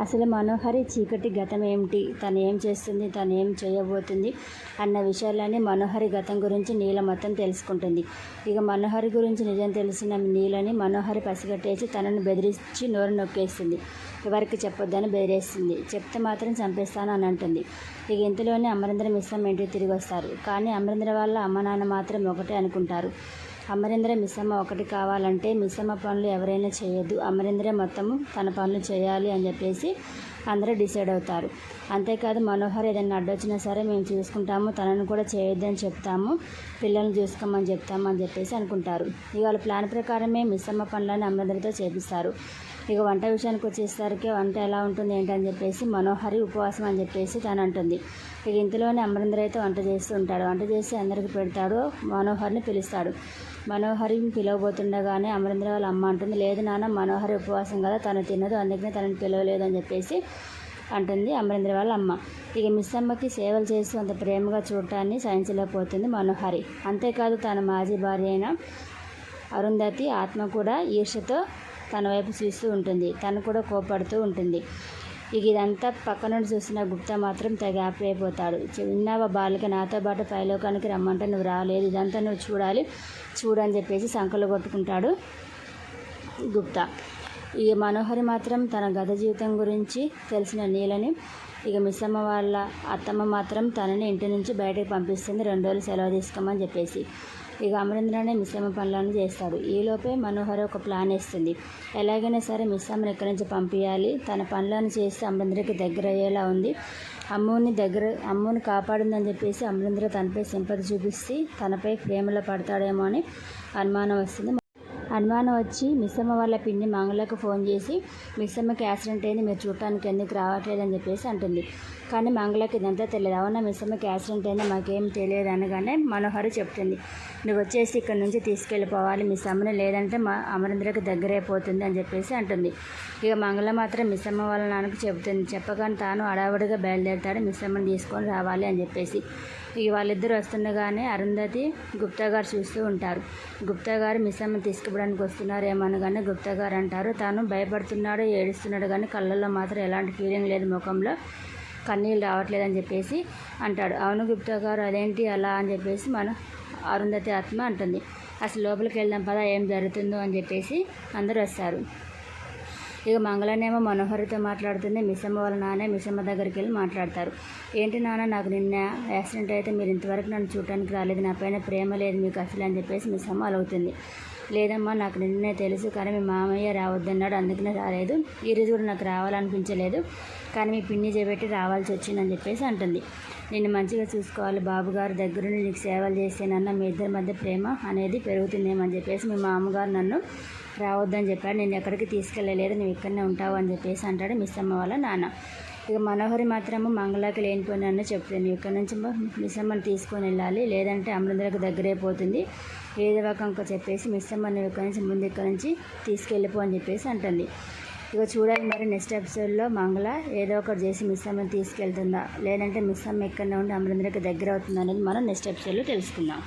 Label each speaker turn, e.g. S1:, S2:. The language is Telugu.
S1: అసలు మనోహరి చీకటి గతం ఏమిటి? తను ఏం చేస్తుంది? తను ఏం చేయబోతుంది? అన్న విషయాలన్నీ మనోహరి గతం గురించి నీల మొత్తం తెలుసుకుంటుంది. ఇక మనోహరి గురించి నిజం తెలిసిన నీలని మనోహరి పసిగట్టేసి తనను బెదిరించి నోరు నొక్కేస్తుంది. ఎవరికి చెప్పొద్దని బెదిరేస్తుంది. చెప్తే మాత్రం చంపేస్తాను అని అంటుంది. ఇక ఇంతలోనే అమరేంద్ర మిశ్రమ ఇంటికి తిరిగి వస్తారు. కానీ అమరేంద్ర వాళ్ళ అమ్మ నాన్న మాత్రం ఒకటే అనుకుంటారు. అమరేంద్ర మిస్సమ్మ ఒకటి కావాలంటే మిస్సమ్మ పనులు ఎవరైనా చేయొద్దు. అమరేంద్ర మొత్తము తన పనులు చేయాలి అని చెప్పేసి అందరూ డిసైడ్ అవుతారు. అంతేకాదు మనోహర్ ఏదైనా అడ్డొచ్చినా సరే మేము చూసుకుంటాము తనను కూడా చేయొద్దని చెప్తాము పిల్లల్ని చూసుకోమని చెప్తాము అని చెప్పేసి అనుకుంటారు. ఇక వాళ్ళ ప్లాన్ ప్రకారమే మిస్సమ్మ పనులను అమరేంద్రతో చేపిస్తారు. ఇక వంట విషయానికి వచ్చేసరికి వంట ఎలా ఉంటుంది ఏంటని చెప్పేసి మనోహరి ఉపవాసం అని చెప్పేసి తను అంటుంది. ఇక ఇంతలోనే అమరేంద్ర అయితే వంట చేస్తూ ఉంటాడు. వంట చేసి అందరికి పెడతాడు మనోహర్ని పిలుస్తాడు. మనోహరిని పిలవబోతుండగానే అమరేంద్ర వాళ్ళ అమ్మ అంటుంది లేదు నాన్న మనోహరి ఉపవాసం కదా తను తినదు అందుకనే తనని పిలవలేదు అని చెప్పేసి అంటుంది అమరేంద్ర వాళ్ళ అమ్మ. ఇక మిస్ అమ్మకి సేవలు చేస్తూ అంత ప్రేమగా చూడటాన్ని సహించలేకపోతుంది మనోహరి. అంతేకాదు తన మాజీ భార్య అయిన అరుంధతి ఆత్మ కూడా ఈర్షతో తన వైపు చూస్తూ ఉంటుంది. తను కూడా కోపడుతూ ఉంటుంది. ఇక ఇదంతా పక్కనుండి చూసిన గుప్తా మాత్రం తెగ హ్యాపీ అయిపోతాడు. విన్నావా బాలిక నాతో పాటు పైలోకానికి రమ్మంటే నువ్వు రాలేదు. ఇదంతా నువ్వు చూడాలి. చూడని చెప్పేసి సంకలు కొట్టుకుంటాడు గుప్తా. ఇక మనోహరి మాత్రం తన గత జీవితం గురించి తెలిసిన నీలని ఇక మిస్సమ్మ వాళ్ళ అత్తమ్మ మాత్రం తనని ఇంటి నుంచి బయటకు పంపిస్తుంది. రెండు రోజులు సెలవు తీసుకోమని చెప్పేసి. ఇక అమరేంద్రనే మిస్సమ్మ పనులను చేస్తాడు. ఈలోపే మనోహర్ ఒక ప్లాన్ వేస్తుంది. ఎలాగైనా సరే మిస్సమ్మని ఇక్కడి నుంచి పంపించాలి తన పనులను చేస్తే అమరేంద్రకి దగ్గర అయ్యేలా ఉంది. అమ్ముని దగ్గర అమ్ముని కాపాడిందని చెప్పేసి అమరేంద్ర తనపై సింపతి చూపిస్తే తనపై ప్రేమలో పడతాడేమో అని అనుమానం వస్తుంది. అనుమానం వచ్చి మిస్సమ్మ వాళ్ళ పిన్ని మంగళకు ఫోన్ చేసి మిస్సమ్మకి యాక్సిడెంట్ అయింది మీరు చూడటానికి ఎందుకు రావట్లేదని చెప్పేసి అంటుంది. కానీ మంగళకి ఇదంతా తెలియదు. అవునా మిస్సమ్మకి యాక్సిడెంట్ అయింది? మాకేం తెలియదు అనగానే మనోహరి చెప్తుంది. నువ్వు వచ్చేసి ఇక్కడ నుంచి తీసుకెళ్ళిపోవాలి. మిస్ అమ్మని లేదంటే మా అమరేంద్రకి దగ్గరైపోతుంది అని చెప్పేసి అంటుంది. ఇక మంగళ మాత్రం మిస్ అమ్మ వాళ్ళ నాన్నకు చెబుతుంది. చెప్పగానే తాను అడావుడిగా బయలుదేరుతాడు. మిస్ అమ్మని తీసుకొని రావాలి అని చెప్పేసి. ఇక వాళ్ళిద్దరు వస్తుండగానే అరుంధతి గుప్తా గారు చూస్తూ ఉంటారు. గుప్తా గారు మిస్ అమ్మని చూడడానికి వస్తున్నారేమో అనగానే గుప్తా గారు అంటారు తాను భయపడుతున్నాడు ఏడుస్తున్నాడు కానీ కళ్ళల్లో మాత్రం ఎలాంటి ఫీలింగ్ లేదు ముఖంలో. కన్నీళ్ళు రావట్లేదని చెప్పేసి అంటాడు. అవును గుప్తా గారు అదేంటి అలా అని చెప్పేసి మన అరుంధతి ఆత్మ అంటుంది. అసలు లోపలికి వెళ్దాం పదా ఏం జరుగుతుందో అని చెప్పేసి అందరూ వస్తారు. ఇక మంగళనేమో మనోహరితో మాట్లాడుతుంది. మిస్సమ్మ వాళ్ళ నాన్న మిస్సమ్మ దగ్గరికి వెళ్ళి మాట్లాడతారు. ఏంటి నాన్న నాకు నిన్న యాక్సిడెంట్ అయితే మీరు ఇంతవరకు నన్ను చూడటానికి రాలేదు. నా పైన ప్రేమ లేదు మీకు అసలు అని చెప్పేసి మిస్సమ్మ అలుగుతుంది. లేదమ్మా నాకు నిన్ననే తెలుసు కానీ మీ మామయ్య రావద్దన్నాడు అందుకనే రాలేదు. ఈరోజు కూడా నాకు రావాలనిపించలేదు కానీ మీ పిన్ని చేపెట్టి రావాల్సి వచ్చిందని చెప్పేసి అంటుంది. నిన్ను మంచిగా చూసుకోవాలి బాబుగారు దగ్గరుండి నీకు సేవలు చేస్తేనన్న మీ ఇద్దరి మధ్య ప్రేమ అనేది పెరుగుతుందేమని చెప్పేసి మీ మామగారు నన్ను రావద్దని చెప్పాడు నేను ఎక్కడికి తీసుకెళ్ళలేదు నువ్వు ఇక్కడనే ఉంటావు అని చెప్పేసి అంటాడు మిస్ అమ్మ వాళ్ళ నాన్న. ఇక మనోహరి మాత్రము మంగళకి లేనిపోయినన్ను చెప్తుంది. ఇక్కడ నుంచి మిస్సమ్మని తీసుకొని వెళ్ళాలి. లేదంటే అమృందరకు దగ్గరైపోతుంది ఏదో ఒక చెప్పేసి మిస్సమ్మని ఇక్కడ నుంచి ముందు ఇక్కడ నుంచి తీసుకెళ్ళిపో అని చెప్పేసి అంటుంది. ఇక చూడాలి మరి నెక్స్ట్ ఎపిసోడ్లో మంగళ ఏదో ఒకటి చేసి మిస్ అమ్మని తీసుకెళ్తుందా? లేదంటే మిస్ అమ్మ ఎక్కడ ఉండి అమరేంద్రకి దగ్గర అవుతుందా అనేది మనం నెక్స్ట్ ఎపిసోడ్లో తెలుసుకుందాం.